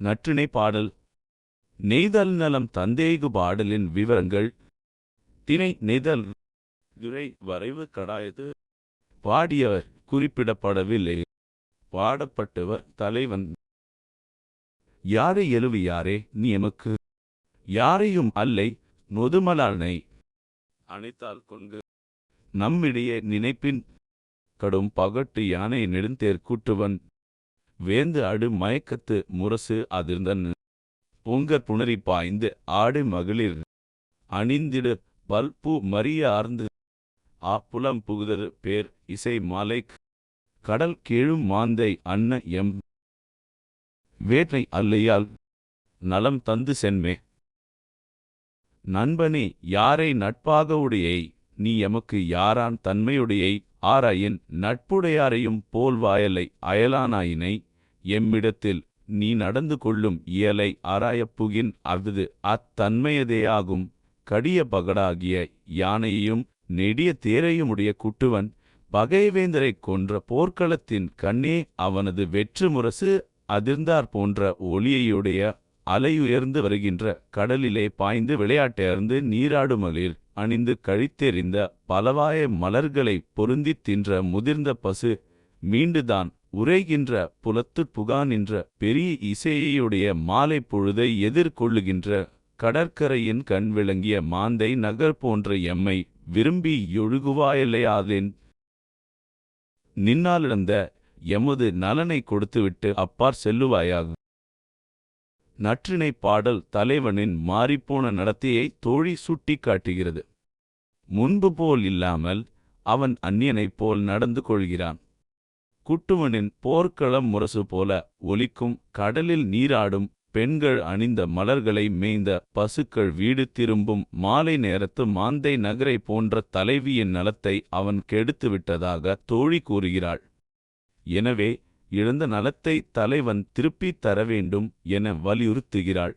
நற்றிணை பாடல். நெய்தல் நலம் தந்தேகு பாடலின் விவரங்கள். திணை நெய்தல் துரை வரைவு கடாயது பாடியவர் குறிப்பிடப்படவில்லை. பாடப்பட்டவர் தலைவன். யாரை எழுவி யாரே நீ எமக்கு யாரையும் அல்லை நொதுமலானை அணைத்தால் கொண்டு நம்மிடையே நினைப்பின். கடும் பகட்டு யானை நெடுந்தேர் கூட்டுவன். வேந்து அடு மயக்கத்து முரசு அதிர்ந்தன். பொங்கற் புணரி பாய்ந்து ஆடு மகளிர். அணிந்திடு பல்பு மரிய ஆர்ந்து. ஆப்புலம் புகுதரு பேர் இசை மாலைக். கடல் கீழும் மாந்தை அன்ன எம். வேற்றை அல்லையால் நலம் தந்து சென்மே. நண்பனே யாரை நட்பாக உடையை? நீ எமக்கு யாரான் தன்மையுடையை? ஆராயின் நட்புடையாரையும் போல் வாயலை அயலானாயினை. எம்மிடத்தில் நீ நடந்து கொள்ளும் இயலை ஆராயப்புகின் அஃது அத்தன்மையதேயாகும் கடிய பகடாகிய யானையையும் நெடிய தேரையுமுடைய குட்டுவன் பகைவேந்தரைக் கொன்ற போர்க்களத்தின் கண்ணே அவனது வெற்று முரசு அதிர்ந்தார் போன்ற ஒளியையுடைய அலையுயர்ந்து வருகின்ற கடலிலே பாய்ந்து விளையாட்டேர்ந்து நீராடுமலில் அணிந்து கழித்தெறிந்த பலவாய மலர்களை பொருந்தித் தின்ற முதிர்ந்த பசு மீண்டுதான் உரைகின்ற புலத்துப் புகானின்ற பெரிய இசையுடைய மாலை பொழுதை எதிர்கொள்ளுகின்ற கடற்கரையின் கண் விளங்கிய மாந்தை நகர் போன்ற எம்மை விரும்பி யொழுகுவாயில்லையாதேன் நின்னாலிழந்த எமது நலனை கொடுத்துவிட்டு அப்பார் செல்லுவாயாக? நற்றினை பாடல் தலைவனின் மாறிப்போன நடத்தையை தோழி சுட்டிக் காட்டுகிறது. முன்பு போல் இல்லாமல் அவன் அந்நியனைப் போல் நடந்து கொள்கிறான். குட்டுவனின் போர்க்களம் முரசு போல ஒலிக்கும் கடலில் நீராடும் பெண்கள் அணிந்த மலர்களை மேய்ந்த பசுக்கள் வீடு திரும்பும் மாலை நேரத்து மாந்தை நகரை போன்ற தலைவியின் நலத்தை அவன் கெடுத்துவிட்டதாக தோழி கூறுகிறாள். எனவே இழந்த நலத்தை தலைவன் திருப்பித் தர வேண்டும் என வலியுறுத்துகிறாள்.